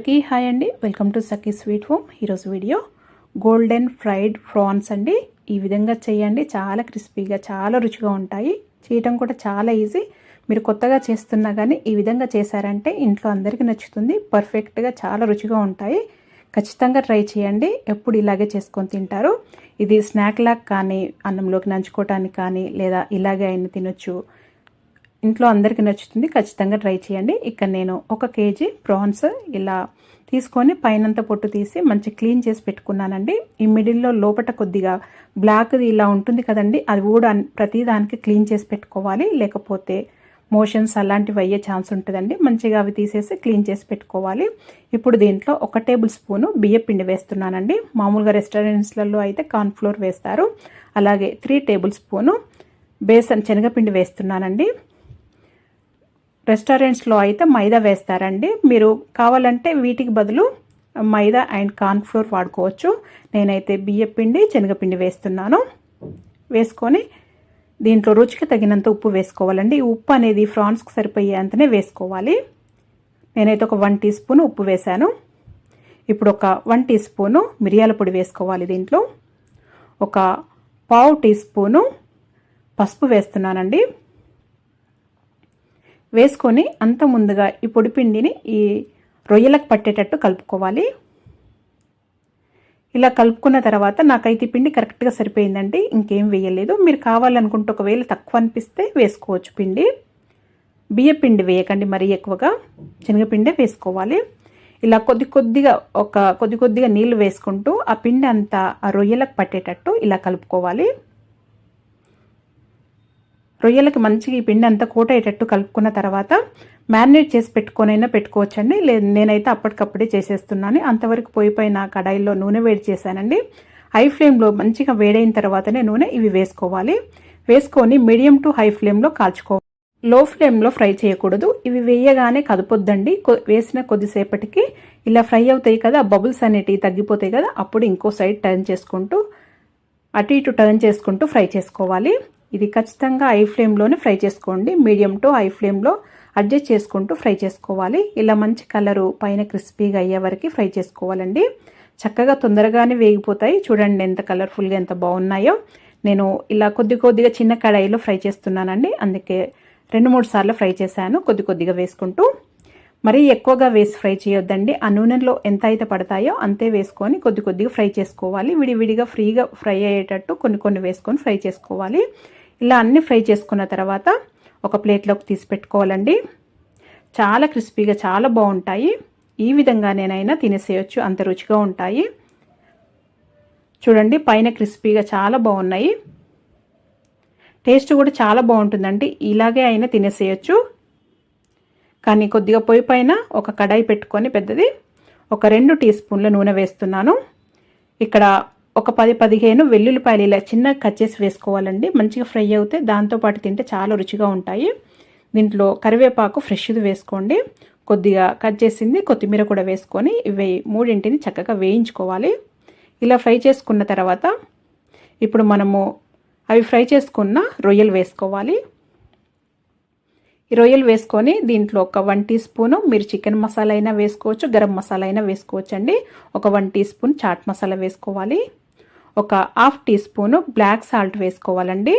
అందరికీ హాయ్ అండి. Welcome to Sakhi sweet home ఈరోజు వీడియో గోల్డెన్ ఫ్రైడ్ ప్రాన్స్ అండి. ఈ విధంగా చేయండి. చాలా క్రిస్పీగా చాలా రుచిగా ఉంటాయి. చేయటం కూడా చాలా ఈజీ. మీరు కొత్తగా చేస్తున్నా కానీ ఈ విధంగా చేశారంటే ఇంట్లో అందరికీ నచ్చుతుంది. పర్ఫెక్ట్గా చాలా రుచిగా ఉంటాయి. ఖచ్చితంగా ట్రై చేయండి. ఎప్పుడు ఇలాగే చేసుకొని తింటారు. ఇది స్నాక్ లాగా కానీ అన్నంలోకి నంచుకోవటానికి కానీ లేదా ఇలాగే అయినా తినొచ్చు. ఇంట్లో అందరికీ నచ్చుతుంది ఖచ్చితంగా ట్రై చేయండి. ఇక్కడ నేను ఒక కేజీ ప్రాన్స్ ఇలా తీసుకొని పైనంత పొట్టు తీసి మంచి క్లీన్ చేసి పెట్టుకున్నానండి. ఈ మిడిల్లో లోపట కొద్దిగా బ్లాక్ది ఇలా ఉంటుంది కదండి అది కూడా ప్రతి దానికి క్లీన్ చేసి పెట్టుకోవాలి. లేకపోతే మోషన్స్ అలాంటివి అయ్యే ఛాన్స్ ఉంటుందండి. మంచిగా అవి తీసేసి క్లీన్ చేసి పెట్టుకోవాలి. ఇప్పుడు దీంట్లో ఒక టేబుల్ స్పూను బియ్య పిండి వేస్తున్నానండి. మామూలుగా రెస్టారెంట్స్లలో అయితే కార్న్ఫ్లోర్ వేస్తారు. అలాగే త్రీ టేబుల్ స్పూను బేసన్ శనగపిండి వేస్తున్నానండి. రెస్టారెంట్స్లో అయితే మైదా వేస్తారండి. మీరు కావాలంటే వీటికి బదులు మైదా అండ్ కార్న్ఫ్లోర్ వాడుకోవచ్చు. నేనైతే బియ్యపిండి శనగపిండి వేస్తున్నాను. వేసుకొని దీంట్లో రుచికి తగినంత ఉప్పు వేసుకోవాలండి. ఉప్పు అనేది ఫ్రాన్స్కి సరిపోయేంతనే వేసుకోవాలి. నేనైతే ఒక వన్ టీ స్పూన్ ఉప్పు వేశాను. ఇప్పుడు ఒక వన్ టీ స్పూను మిరియాల పొడి వేసుకోవాలి దీంట్లో. ఒక పావు టీ స్పూను పసుపు వేస్తున్నానండి. వేసుకొని అంత ముందుగా ఈ పొడిపిండిని ఈ రొయ్యలకు పట్టేటట్టు కలుపుకోవాలి. ఇలా కలుపుకున్న తర్వాత నాకైతే పిండి కరెక్ట్గా సరిపోయిందండి. ఇంకేం వేయలేదు. మీరు కావాలనుకుంటే ఒకవేళ తక్కువ అనిపిస్తే వేసుకోవచ్చు పిండి. బియ్య పిండి వేయకండి మరీ ఎక్కువగా. శనగపిండే వేసుకోవాలి. ఇలా కొద్ది కొద్దిగా ఒక కొద్ది కొద్దిగా నీళ్ళు వేసుకుంటూ ఆ పిండి అంతా ఆ రొయ్యలకు పట్టేటట్టు ఇలా కలుపుకోవాలి. రొయ్యలకి మంచిగా ఈ పిండి అంతా కూటయ్యేటట్టు కలుపుకున్న తర్వాత మ్యారినేట్ చేసి పెట్టుకొనైనా పెట్టుకోవచ్చండి. లేదు నేనైతే అప్పటికప్పుడే చేసేస్తున్నాను. అంతవరకు పోయిపోయిన కడాయిలో నూనె వేడి చేశానండి. హై ఫ్లేమ్లో మంచిగా వేడైన తర్వాతనే నూనె ఇవి వేసుకోవాలి. వేసుకొని మీడియం టు హై ఫ్లేమ్లో కాల్చుకోవాలి లో ఫ్లేమ్లో ఫ్రై చేయకూడదు. ఇవి వేయగానే కదపొద్దండి. వేసిన కొద్దిసేపటికి ఇలా ఫ్రై అవుతాయి కదా బబుల్స్ అనేటివి తగ్గిపోతాయి కదా అప్పుడు ఇంకో సైడ్ టర్న్ చేసుకుంటూ అటు ఇటు టర్న్ చేసుకుంటూ ఫ్రై చేసుకోవాలి. ఇది ఖచ్చితంగా ఐ ఫ్లేమ్లోనే ఫ్రై చేసుకోండి. మీడియం టు ఐ ఫ్లేమ్లో అడ్జస్ట్ చేసుకుంటూ ఫ్రై చేసుకోవాలి. ఇలా మంచి కలరు పైన క్రిస్పీగా అయ్యే వరకు ఫ్రై చేసుకోవాలండి. చక్కగా తొందరగానే వేగిపోతాయి. చూడండి ఎంత కలర్ఫుల్గా ఎంత బాగున్నాయో. నేను ఇలా కొద్ది కొద్దిగా చిన్న కడాయిలో ఫ్రై చేస్తున్నానండి. అందుకే రెండు మూడు సార్లు ఫ్రై చేశాను. కొద్ది కొద్దిగా వేసుకుంటూ. మరీ ఎక్కువగా వేసి ఫ్రై చేయొద్దండి. ఆ నూనెలో ఎంత అయితే పడతాయో అంతే వేసుకొని కొద్ది కొద్దిగా ఫ్రై చేసుకోవాలి. విడివిడిగా ఫ్రీగా ఫ్రై అయ్యేటట్టు కొన్ని కొన్ని వేసుకొని ఫ్రై చేసుకోవాలి. ఇలా అన్నీ ఫ్రై చేసుకున్న తర్వాత ఒక ప్లేట్లోకి తీసి పెట్టుకోవాలండి. చాలా క్రిస్పీగా చాలా బాగుంటాయి. ఈ విధంగా నేనైనా తినేసేయచ్చు. అంత రుచిగా ఉంటాయి. చూడండి పైన క్రిస్పీగా చాలా బాగున్నాయి. టేస్ట్ కూడా చాలా బాగుంటుందండి. ఇలాగే అయినా తినేసేయచ్చు. కానీ కొద్దిగా పొయ్యి పైన ఒక కడాయి పెట్టుకొని పెద్దది ఒక రెండు టీ స్పూన్ల నూనె వేస్తున్నాను. ఇక్కడ ఒక పది పదిహేను వెల్లుల్లిపాయలు ఇలా చిన్నగా కట్ చేసి వేసుకోవాలండి. మంచిగా ఫ్రై అవుతే దాంతోపాటు తింటే చాలా రుచిగా ఉంటాయి. దీంట్లో కరివేపాకు ఫ్రెష్ది వేసుకోండి. కొద్దిగా కట్ చేసింది కొత్తిమీర కూడా వేసుకొని ఇవి మూడింటిని చక్కగా వేయించుకోవాలి. ఇలా ఫ్రై చేసుకున్న తర్వాత ఇప్పుడు మనము అవి ఫ్రై చేసుకున్న రొయ్యలు వేసుకోవాలి. ఈ రొయ్యలు వేసుకొని దీంట్లో ఒక వన్ టీ స్పూను మీరు చికెన్ మసాలా అయినా వేసుకోవచ్చు గరం మసాలా అయినా వేసుకోవచ్చు అండి ఒక one teaspoon chaat masala వేసుకోవాలి. ఒక half teaspoon black salt వేసుకోవాలండి.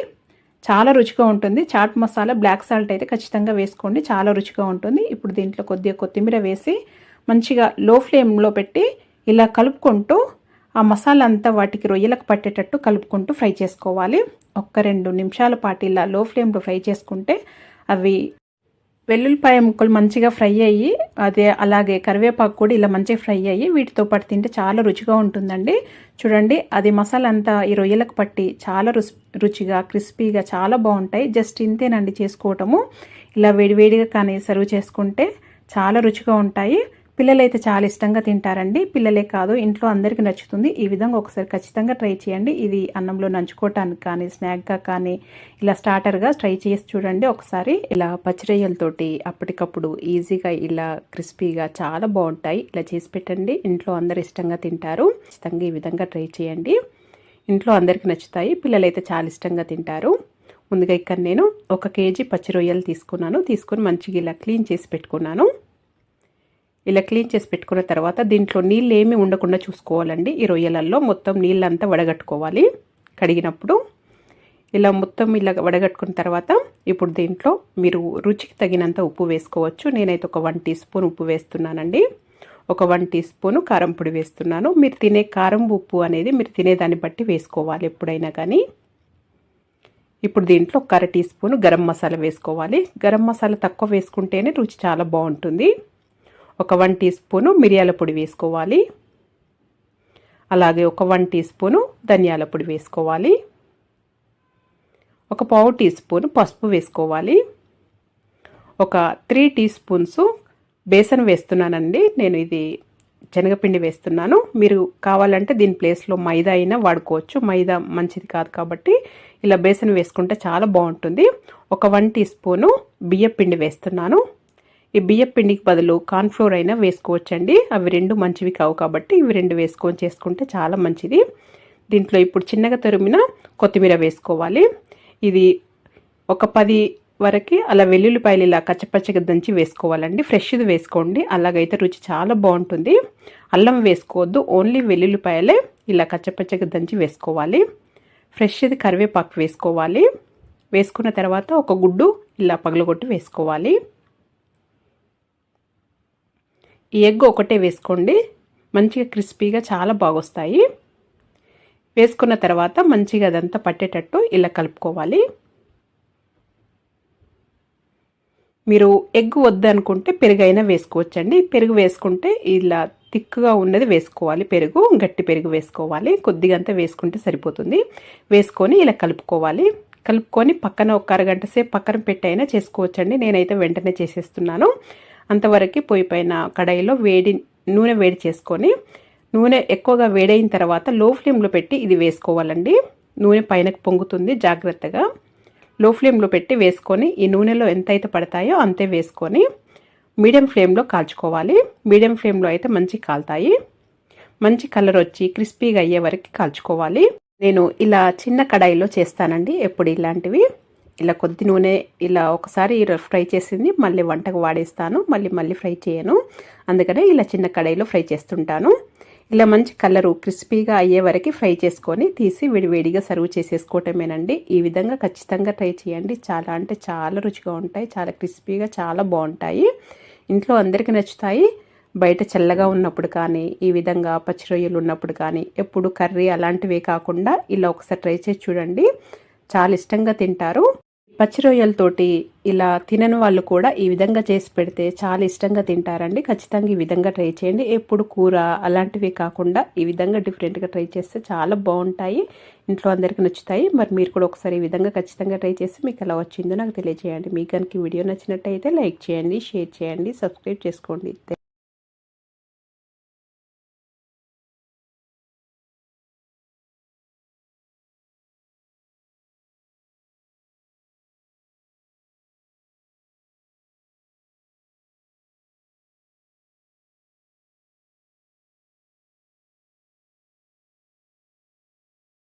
చాలా రుచిగా ఉంటుంది. చాట్ మసాలా బ్లాక్ సాల్ట్ అయితే ఖచ్చితంగా వేసుకోండి. చాలా రుచిగా ఉంటుంది. ఇప్పుడు దీంట్లో కొద్దిగా కొత్తిమీర వేసి మంచిగా లో ఫ్లేమ్లో పెట్టి ఇలా కలుపుకుంటూ ఆ మసాలా అంతా వాటికి రొయ్యలకు పట్టేటట్టు కలుపుకుంటూ ఫ్రై చేసుకోవాలి. ఒక్క రెండు నిమిషాల పాటు ఇలా లో ఫ్లేమ్లో ఫ్రై చేసుకుంటే అవి వెల్లుల్లిపాయ ముక్కలు మంచిగా ఫ్రై అయ్యి అదే అలాగే కరివేపాకు కూడా ఇలా మంచిగా ఫ్రై అయ్యి వీటితో పాటు తింటే చాలా రుచిగా ఉంటుందండి. చూడండి అది మసాలా అంతా ఈ రొయ్యలకు పట్టి చాలా రుచిగా క్రిస్పీగా చాలా బాగుంటాయి. జస్ట్ ఇంతేనండి చేసుకోవటము. ఇలా వేడివేడిగా కానీ సర్వ్ చేసుకుంటే చాలా రుచిగా ఉంటాయి. పిల్లలైతే చాలా ఇష్టంగా తింటారండి. పిల్లలే కాదు ఇంట్లో అందరికీ నచ్చుతుంది. ఈ విధంగా ఒకసారి ఖచ్చితంగా ట్రై చేయండి. ఇది అన్నంలో నంచుకోవటానికి కానీ స్నాక్గా కానీ ఇలా స్టార్టర్గా ట్రై చేసి చూడండి. ఒకసారి ఇలా పచ్చిరొయ్యలతోటి అప్పటికప్పుడు ఈజీగా ఇలా క్రిస్పీగా చాలా బాగుంటాయి. ఇలా చేసి పెట్టండి. ఇంట్లో అందరు ఇష్టంగా తింటారు. ఖచ్చితంగా ఈ విధంగా ట్రై చేయండి. ఇంట్లో అందరికీ నచ్చుతాయి. పిల్లలైతే చాలా ఇష్టంగా తింటారు. ముందుగా ఇక్కడ నేను ఒక కేజీ పచ్చి రొయ్యలు తీసుకున్నాను. తీసుకొని మంచిగా ఇలా క్లీన్ చేసి పెట్టుకున్నాను. ఇలా క్లీన్ చేసి పెట్టుకున్న తర్వాత దీంట్లో నీళ్ళు ఏమీ ఉండకుండా చూసుకోవాలండి. ఈ రొయ్యలల్లో మొత్తం నీళ్ళంతా వడగట్టుకోవాలి. కడిగినప్పుడు ఇలా మొత్తం ఇలా వడగట్టుకున్న తర్వాత ఇప్పుడు దీంట్లో మీరు రుచికి తగినంత ఉప్పు వేసుకోవచ్చు. నేనైతే ఒక వన్ టీ స్పూన్ ఉప్పు వేస్తున్నానండి. ఒక వన్ టీ స్పూన్ కారం పొడి వేస్తున్నాను. మీరు తినే కారం ఉప్పు అనేది మీరు తినేదాన్ని బట్టి వేసుకోవాలి ఎప్పుడైనా కానీ. ఇప్పుడు దీంట్లో ఒక అర టీ స్పూన్ గరం మసాలా వేసుకోవాలి. గరం మసాలా తక్కువ వేసుకుంటేనే రుచి చాలా బాగుంటుంది. ఒక వన్ టీ స్పూను మిరియాల పొడి వేసుకోవాలి. అలాగే ఒక వన్ టీ స్పూను ధనియాల పొడి వేసుకోవాలి. ఒక పావు టీ స్పూన్ పసుపు వేసుకోవాలి. ఒక త్రీ టీ స్పూన్స్ బేసన్ వేస్తున్నానండి. నేను ఇది శనగపిండి వేస్తున్నాను. మీరు కావాలంటే దీని ప్లేస్లో మైదా అయినా వాడుకోవచ్చు. మైదా మంచిది కాదు కాబట్టి ఇలా బేసన్ వేసుకుంటే చాలా బాగుంటుంది. ఒక వన్ టీ స్పూను బియ్యపిండి వేస్తున్నాను. ఈ బియ్యపిండికి బదులు కార్న్ఫ్లోర్ అయినా వేసుకోవచ్చండి. అవి రెండు మంచివి కావు కాబట్టి ఇవి రెండు వేసుకొని చేసుకుంటే చాలా మంచిది. దీంట్లో ఇప్పుడు చిన్నగా తరిమిన కొత్తిమీర వేసుకోవాలి. ఇది ఒక పది వరకు అలా వెల్లుల్లిపాయలు ఇలా కచ్చపచ్చగా దంచి వేసుకోవాలండి. ఫ్రెష్ది వేసుకోండి. అలాగైతే రుచి చాలా బాగుంటుంది. అల్లం వేసుకోవద్దు. ఓన్లీ వెల్లుల్లిపాయలే ఇలా కచ్చపచ్చగా దంచి వేసుకోవాలి. ఫ్రెష్ది కరివేపాకు వేసుకోవాలి. వేసుకున్న తర్వాత ఒక గుడ్డు ఇలా పగలగొట్టి వేసుకోవాలి. ఎగ్ ఒకటే వేసుకోండి. మంచిగా క్రిస్పీగా చాలా బాగొస్తాయి. వేసుకున్న తర్వాత మంచిగా అదంతా పట్టేటట్టు ఇలా కలుపుకోవాలి. మీరు ఎగ్ వద్దనుకుంటే పెరుగు అయినా వేసుకోవచ్చండి. పెరుగు వేసుకుంటే ఇలా థిక్గా ఉన్నది వేసుకోవాలి. పెరుగు గట్టి పెరుగు వేసుకోవాలి. కొద్దిగా అంతా వేసుకుంటే సరిపోతుంది. వేసుకొని ఇలా కలుపుకోవాలి. కలుపుకొని పక్కన ఒక అరగంట సేపు పక్కన పెట్టైనా చేసుకోవచ్చండి. నేనైతే వెంటనే చేసేస్తున్నాను. అంతవరకు పొయ్యి పైన కడాయిలో వేడి నూనె వేడి చేసుకొని నూనె ఎక్కువగా వేడైన తర్వాత లో ఫ్లేమ్లో పెట్టి ఇది వేసుకోవాలండి. నూనె పైనకు పొంగుతుంది జాగ్రత్తగా. లో ఫ్లేమ్లో పెట్టి వేసుకొని ఈ నూనెలో ఎంతైతే పడతాయో అంతే వేసుకొని మీడియం ఫ్లేమ్లో కాల్చుకోవాలి. మీడియం ఫ్లేమ్లో అయితే మంచి కాలుతాయి. మంచి కలర్ వచ్చి క్రిస్పీగా అయ్యే వరకు కాల్చుకోవాలి. నేను ఇలా చిన్న కడాయిలో చేస్తానండి ఎప్పుడు ఇలాంటివి. ఇలా కొద్ది నూనె ఇలా ఒకసారి ఫ్రై చేసింది. మళ్ళీ వంటకు వాడేస్తాను. మళ్ళీ మళ్ళీ ఫ్రై చేయను. అందుకనే ఇలా చిన్న కడాయిలో ఫ్రై చేస్తుంటాను. ఇలా మంచి కలరు క్రిస్పీగా అయ్యే వరకు ఫ్రై చేసుకొని తీసి విడివేడిగా సర్వ్ చేసేసుకోవటమేనండి. ఈ విధంగా ఖచ్చితంగా ట్రై చేయండి. చాలా అంటే చాలా రుచిగా ఉంటాయి. చాలా క్రిస్పీగా చాలా బాగుంటాయి. ఇంట్లో అందరికీ నచ్చుతాయి. బయట చల్లగా ఉన్నప్పుడు కానీ ఈ విధంగా పచ్చి రొయ్యలు ఉన్నప్పుడు కానీ ఎప్పుడు కర్రీ అలాంటివే కాకుండా ఇలా ఒకసారి ట్రై చేసి చూడండి. చాలా ఇష్టంగా తింటారు. పచ్చి రొయ్యలతోటి ఇలా తినని వాళ్ళు కూడా ఈ విధంగా చేసి పెడితే చాలా ఇష్టంగా తింటారండి. ఖచ్చితంగా ఈ విధంగా ట్రై చేయండి. ఎప్పుడు కూర అలాంటివి కాకుండా ఈ విధంగా డిఫరెంట్గా ట్రై చేస్తే చాలా బాగుంటాయి. ఇంట్లో అందరికీ నచ్చుతాయి. మరి మీరు కూడా ఒకసారి ఈ విధంగా ఖచ్చితంగా ట్రై చేసి మీకు ఎలా వచ్చిందో నాకు తెలియజేయండి. మీకు కనుక వీడియో నచ్చినట్టయితే లైక్ చేయండి షేర్ చేయండి సబ్స్క్రైబ్ చేసుకోండి.